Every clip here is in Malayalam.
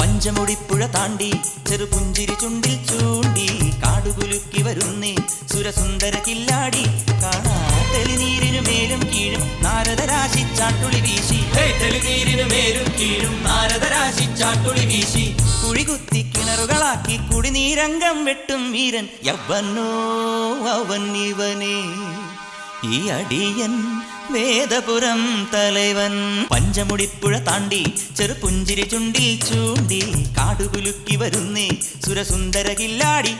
പഞ്ചമുടിപ്പുഴ താണ്ടി ചെറുപുഞ്ചിരി ചുണ്ടിൽ ചൂണ്ടി കാടുകുലുക്കി വരുന്നേ സുരസുന്ദര കില്ലാടി കാണാ. തെളിനീരിനു മേലും കീഴും. നാരദരാശി ചാട്ടുളി വീശി. തെളിനീരിനു മേലും കീഴും. നാരദരാശി ചാട്ടുളി വീശി. കുഴികുത്തി കിണറുകളാക്കി കുടിനീരംഗം വെട്ടും വീരൻ യവനോ അവൻ ഇവനേ ഈ അടിയൻ വേദപുരം തലവൻ. പഞ്ചമുടിപ്പുഴ താണ്ടി ചെറുപുഞ്ചിരി ചുണ്ടി ചൂണ്ടി കാടുകുലുക്കി വരുന്നേ. സുരസുന്ദര കില്ലാടി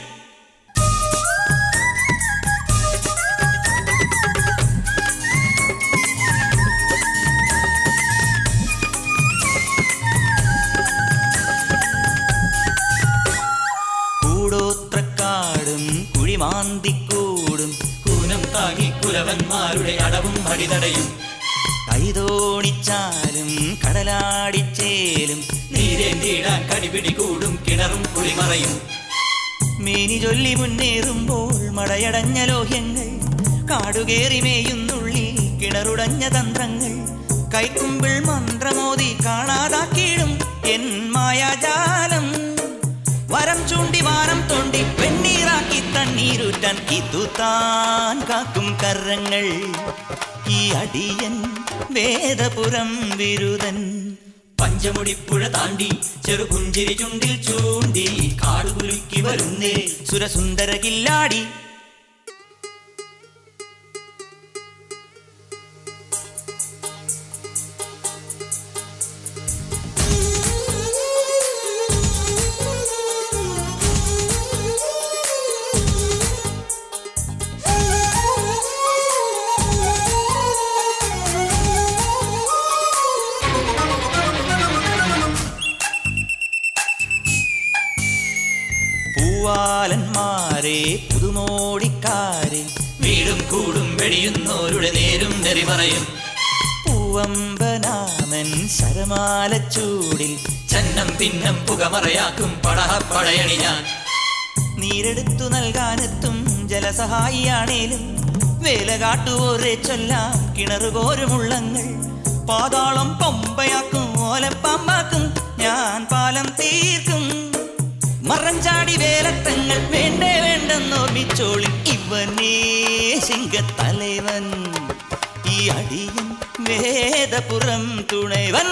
താങ്ങി കുലവന്മാരുടെ അടവും അടിതടയും. കൈതോണിച്ചാലും കടലാടിച്ചേലും നീരേന്തിയിടാൻ കടിപിടി കൂടും കിണറും കുളിമറയും. മേനി ചൊല്ലി മുന്നേറുമ്പോൾ മടയടഞ്ഞ ലോഹ്യങ്ങൾ കാടുകേറി മേയുന്നുള്ളി കിണറുടഞ്ഞ തന്ത്രങ്ങൾ. കൈക്കുമ്പിൾ മന്ത്രമോതി കാണാതാക്കിയിടും എൻ മായാജാലം. വരം ചൂണ്ടി വാരം തോണ്ടി ഇതു താൻ കാക്കും കരങ്ങൾ. ഈ അടിയൻ വേദപുരം വിരുദൻ പഞ്ചമുടിപ്പുഴ താണ്ടി ചെറുപുഞ്ചിരി ചുണ്ടിൽ ചൂണ്ടി കാടുകുലുക്കി വരുന്നേ. സുരസുന്ദര കില്ലാടി പൂവാലന്മാരെ പുതുമോടിക്കാരെ. വീടും കൂടും വെടിയുന്നോരുടെ നേരും നെറി പറയും. പൂവമ്പനാമൻ ശരമാലച്ചൂടിൽ ചന്നം പിന്നം പുകമറയാക്കും പടഹ പടയണി ഞാൻ. നീരെടുത്തു നൽകാനെത്തും ജലസഹായിയാണേലും വേല കാട്ടുവോരെ ചൊല്ലാം കിണറുകോരുമുള്ളങ്ങൾ പാതാളം മറഞ്ചാടി വേലത്തങ്ങൾ വേണ്ടേ വേണ്ടെന്നോർമ്മിച്ചോളി ഇവനേ സിംഗത്തലവൻ ഈ അടിയൻ വേദപുറം തുണൈവൻ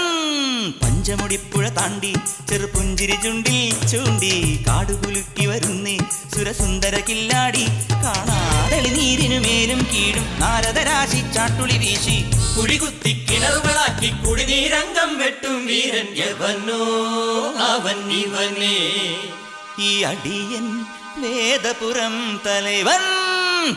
പഞ്ചമുടിപ്പുഴ താണ്ടി ചെറുപുഞ്ചിരി ചുണ്ടിൽ ചൂണ്ടി കാടുകുലുക്കി വരുന്നേ സുരസുന്ദര കില്ലാടി. കാണാതളി നീരിനു മേലും കീഴും നാരദരാശി ചാട്ടുളി വീശി. കുടികുത്തി കിണറുകളാക്കി കുടിനീരംഗം വെട്ടും വീരൻ യവനോ അവൻ ഇവനേ. ഈ അടിയൻ വേദപുരം തലവൻ